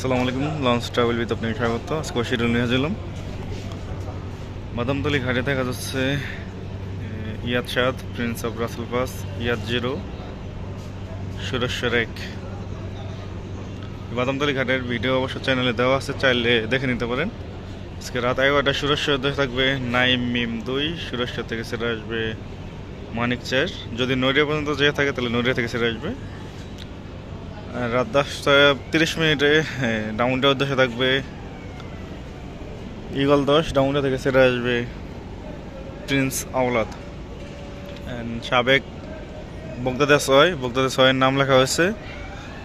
আসসালামু আলাইকুম launch travel with আপনাকে স্বাগত। আজকে শিডিউল নিয়ে গেলাম বাদামতলি ঘাটে দেখা যাচ্ছে ইয়াদ সাদ প্রিন্স অফ রাসেল পাস ইয়াদ জিরো সুরেশ্বর এক বাদামতলি ঘাটের ভিডিও অবশ্য চ্যানেলে দেওয়া আছে, চাইলে দেখে নিতে পারেন। আজকে রাত এগারোটা সুরেশ্বর থাকবে নাইম মিম দুই সুরেশ্বর থেকে সেরে আসবে মানিক চার যদি নড়িয়া পর্যন্ত যেয়ে থাকে, তাহলে নড়িয়া থেকে সেরে আসবে। রাত দশটা তিরিশ মিনিটে ডাউনটা উদ্দেশ্যে থাকবে। ইগল দশ, ডাউনটা থেকে সেরে আসবে প্রিন্স আওলাদ। সাবেক বগদাদা ছয়, বগদাদা ছয়ের নাম লেখা হয়েছে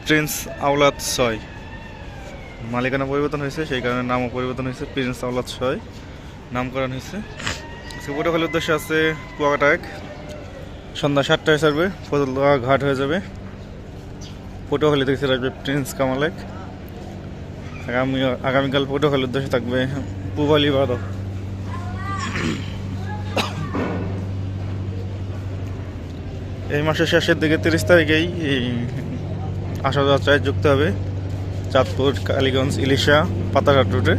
প্রিন্স আওলাদ ছয়। মালিকানা পরিবর্তন হয়েছে, সেই কারণে নামও পরিবর্তন হয়েছে প্রিন্স আওলাদ ছয়, নামকরণ হয়েছে। সুপুরখালির উদ্দেশ্যে আছে কুয়াকাটা এক। সন্ধ্যা সাতটায় ছাড়বে ফজলদা ঘাট হয়ে যাবে। পটুয়াখালী থেকে ছেড়ে আসবে প্রিন্স কামালেক আগামী, আগামীকাল পটুয়াখালীর উদ্দেশ্যে থাকবে পুবালি বাদক। এই মাসের শেষের দিকে তিরিশ তারিখেই এই আসা যাত্রায় যুক্ত হবে চাঁদপুর, কালীগঞ্জ, ইলিশা, পাতাঘাট রুটে।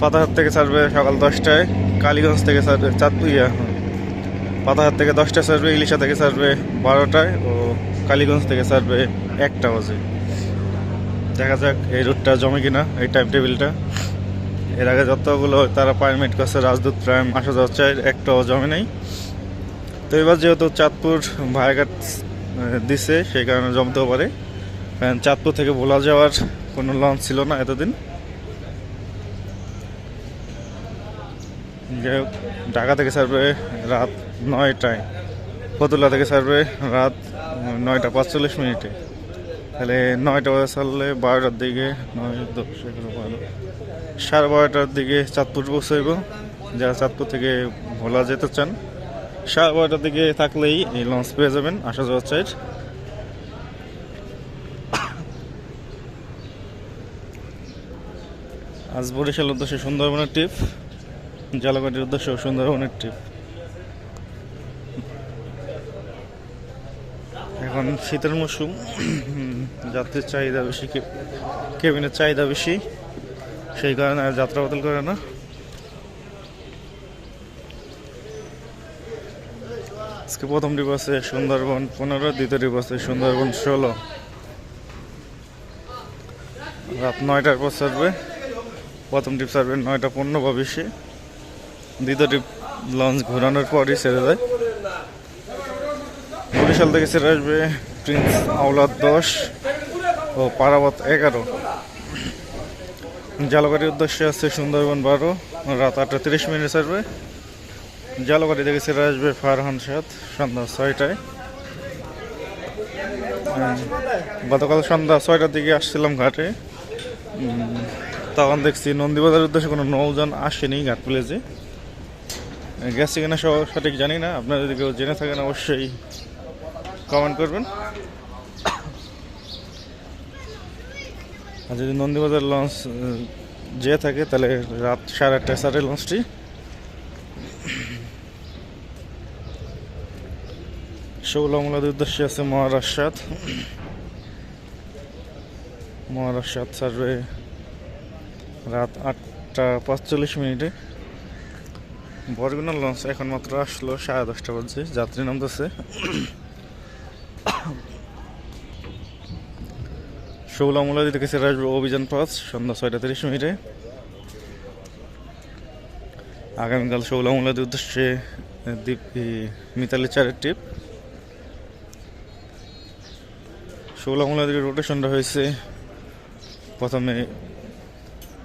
পাতাঘাট থেকে ছাড়বে সকাল দশটায়, কালীগঞ্জ থেকে ছাড়বে চাঁদপুর ইয়া পাতাহাট থেকে দশটা ছাড়বে ইলিশা থেকে ছাড়বে বারোটায় ও কালীগঞ্জ থেকে ছাড়বে একটা বাজে। দেখা যাক এই রুটটা জমে কিনা, এই টাইম টেবিলটা এর আগে যতগুলো তারা পারমিট করছে, রাজদূত, প্রাইম, আসা যাচ্ছে একটাও জমে নেই। তো এবার যেহেতু চাঁদপুর ভায়াঘাট দিছে, সেই কারণে জমতেও পারে। কারণ চাঁদপুর থেকে ভোলা যাওয়ার কোনো লঞ্চ ছিল না এতদিন। হোক, ঢাকা থেকে ছাড়বে রাত নয়টায়, ফতুল্লা থেকে ছাড়বে রাত নয়টা পাঁচচল্লিশ মিনিটে। তাহলে নয়টা বাজে ছাড়লে বারোটার দিকে, নয়, দশ, এগারো, বারো, সাড়ে বারোটার দিকে চাঁদপুর পৌঁছাইব। যারা চাঁদপুর থেকে ভোলা যেতে চান, সাড়ে বারোটার দিকে থাকলেই এই লঞ্চ পেয়ে যাবেন আসা যাওয়ার চাইড আজ বরিশাল উদ্দেশ্যে সুন্দরবনের ট্রিপ জালাকাটির উদ্দেশ্য সুন্দরবনের ট্রিপ এখন শীতের মৌসুম যাত্রীর চাহিদা বেশি কেবিনের চাহিদা বেশি। সেই কারণে আর যাত্রা বদল করে না। আজকে প্রথম আছে সুন্দরবন, পনেরো, দ্বিতীয় আছে সুন্দরবন ষোলো। রাত নয়টার পর ছাড়বে। প্রথম ডিপ ছাড়বে নয়টা পনেরো বা বিশে। দ্বিতীয় ট্রিপ লঞ্চ ঘোরানোর পরই ছেড়ে যায়। বরিশাল থেকে ছেড়ে আসবে প্রিন্স আওলাদ দশ ও পারাবত এগারো। জালগাড়ির উদ্দেশ্যে আছে সুন্দরবন বারো, রাত আটটা তিরিশ মিনিট ছাড়বে। জালগাড়ি থেকে ছেড়ে আসবে ফারহান সাত সন্ধ্যা ছয়টায়। গতকাল সন্ধ্যা ছয়টার দিকে আসছিলাম ঘাটে। তখন দেখছি নন্দীবাজারের উদ্দেশ্যে কোনো নৌযান আসেনি ঘাট প্লেজে গেছে কিনা সঠিক জানি না। আপনারা যদি কেউ জেনে থাকেন, অবশ্যই কমেন্ট করবেন। আর যদি নন্দীবাজার লঞ্চ যে থাকে, তাহলে রাত সাড়ে আটটায় সাড়ে লঞ্চটি। শৌলামূলাদের উদ্দেশ্যে আছে মহারাষ্ট্রাত। মহারাষ্ট্রাত সার্ভে রাত আটটা পাঁচচল্লিশ মিনিটে। বরগুনা লঞ্চ এখন মাত্র আসলো সাড়ে দশটা বাজে, যাত্রী নামতেছে। শৌলামুলাদি থেকে সেরে আসবে অভিযান পাঁচ, সন্ধ্যা ছয়টা তিরিশ মিনিটে। আগামীকাল শৌলামুলাদের উদ্দেশ্যে দ্বীপ মিতালি চারের টিপ শৌলামুলাদের রোটেশনটা হয়েছে প্রথমে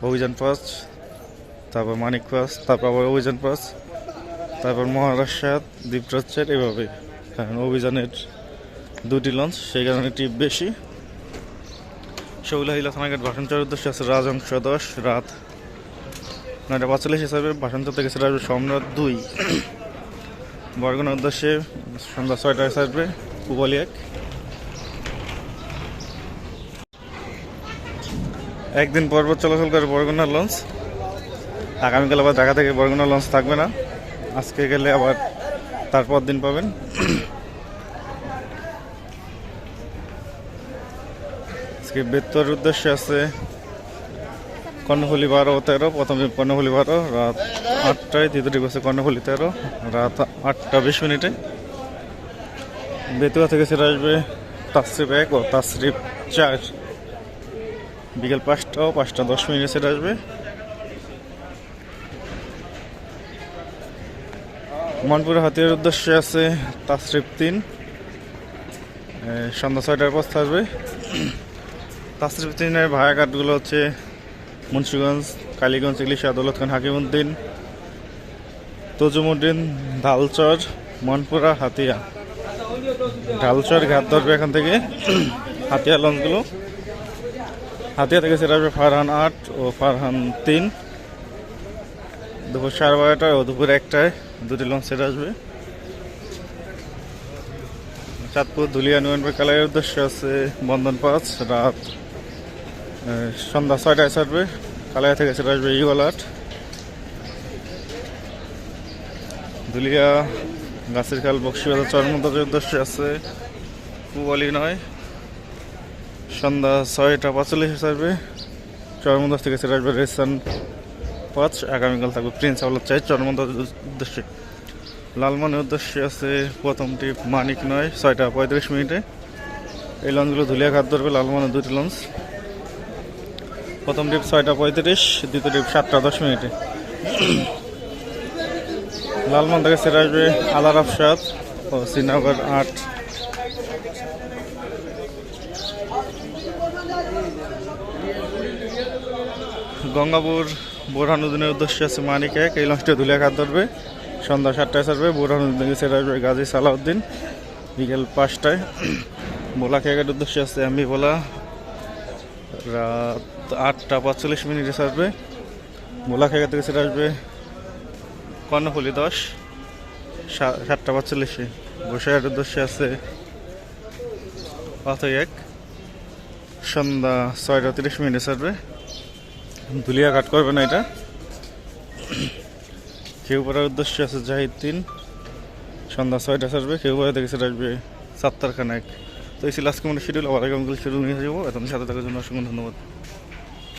অভিযান পাঁচ তারপর মানিক পাস, তারপর আবার অভিযান পাস, তারপর মহারাষ্ট্র, দ্বীপরাজ্যের এভাবে কারণ অভিযানের দুটি লঞ্চ সেই কারণে টিপ বেশি। শৌলাহিলা থানাঘাট ভাষণচর উদ্দেশ্যে আছে রাজংশ দশ, রাত নয়টা পাঁচচল্লিশ হিসাবে ভাষণচর থেকে সেটা আসবে সম্রাট দুই। বরগুনার উদ্দেশ্যে সন্ধ্যা ছয়টায় ছাড়বে পুবালি এক। একদিন পর্বত চলাচল করে বরগুনার লঞ্চ আগামীকাল আবার ঢাকা থেকে বরগুনা লঞ্চ থাকবে না। আজকে গেলে আবার তারপর দিন পাবেন। আজকে বেত্তর উদ্দেশ্যে আছে কর্ণফুলি বারো তেরো, প্রথম কর্ণফুলি বারো, রাত আটটায় দ্বিতীয় দিবসে হচ্ছে কর্ণফুলি তেরো, রাত আটটা বিশ মিনিটে। বেতুয়া থেকে সেটা আসবে তাসরিফ এক ও তাসরিফ চার। বিকেল পাঁচটা ও পাঁচটা দশ মিনিটে সেটা আসবে। মনপুর হাতিয়ার উদ্দেশ্যে আছে তাসরিফ তিন। সন্ধ্যা ছয়টার পর থাকবে। তাসরিফ তিনের ভাড়াঘাটগুলো হচ্ছে মুন্সিগঞ্জ, কালীগঞ্জ, ইলিশা, দৌলত খান হাকিমুদ্দিন তজুমুদ্দিন, ঢালচর, মনপুরা, হাতিয়া। ঢালচর ঘাট ধরবে এখান থেকে। হাতিয়া লঞ্চগুলো। হাতিয়া থেকে সেটা আসবে ফারহান আট ও ফারহান তিন। দুপুর সাড়ে বারোটায় ও দুপুর একটায়। দুটি লঞ্চ সেটা আসবে। চাঁদপুর ধুলিয়া নুয়েনপুর কালারের উদ্দেশ্যে আছে বন্ধন পাঁচ, রাত সন্ধ্যা ছয়টায় ছাড়বে। কালাইয়া থেকে সেটা আসবে ইগল আট ধুলিয়া গাছের খাল বক্সিবাজার চরমন্দাজের উদ্দেশ্যে আছে পুবালি নয়। সন্ধ্যা ছয়টা পাঁচচল্লিশে ছাড়বে। চরমন্দাজ থেকে সেটা আসবে রেসান পাঁচ, আগামীকাল থাকবে প্রিন্স আওলাদ চাই চরমন্দাজের উদ্দেশ্যে। লালমনের উদ্দেশ্যে আছে প্রথমটি মানিক নয়, ছয়টা পঁয়ত্রিশ মিনিটে। এই লঞ্চগুলো ধুলিয়া ঘাট ধরবে, লালমনের দুটি লঞ্চ। প্রথম ডিপ ছয়টা পঁয়ত্রিশ, দ্বিতীয় ডিপ সাতটা দশ মিনিটে। লালমন থেকে সেরে আসবে আলার আফসাদ ও শ্রীনগর আট। গঙ্গাপুর বোরহানুদ্দিনের উদ্দেশ্যে আছে মানিক এক। এই লঞ্চটা ধুলিয়া ঘাট ধরবে। সন্ধ্যা সাতটায় ছাড়বে। বোরহানুদ্দিন সেরে আসবে গাজী সালাউদ্দিন। বিকেল পাঁচটায়। বোলা খেয়াঘাট উদ্দেশ্যে আছে এমবি বোলা রাত আটটা পাঁচচল্লিশ মিনিটে ছাড়বে। বোলা খেগা থেকে সেটা আসবে কর্ণফুলি দশ। সাতটা পাঁচচল্লিশে বসের উদ্দেশ্যে আছে পাথই এক। সন্ধ্যা ছয়টা তিরিশ মিনিটে ছাড়বে। ধুলিয়া ঘাট করবে না এটা। খেউপাড়ার উদ্দেশ্য আছে জাহিদ তিন। সন্ধ্যা ছয়টা ছাড়বে খেউপাড়া থেকে সেটা আসবে সাতটার খানেক। তো এই ছিল আজকে মানে শিডিউল আবার আগামীকাল শিডিউল নিয়ে যাব এখন সাথে থাকার জন্য অসংখ্য ধন্যবাদ।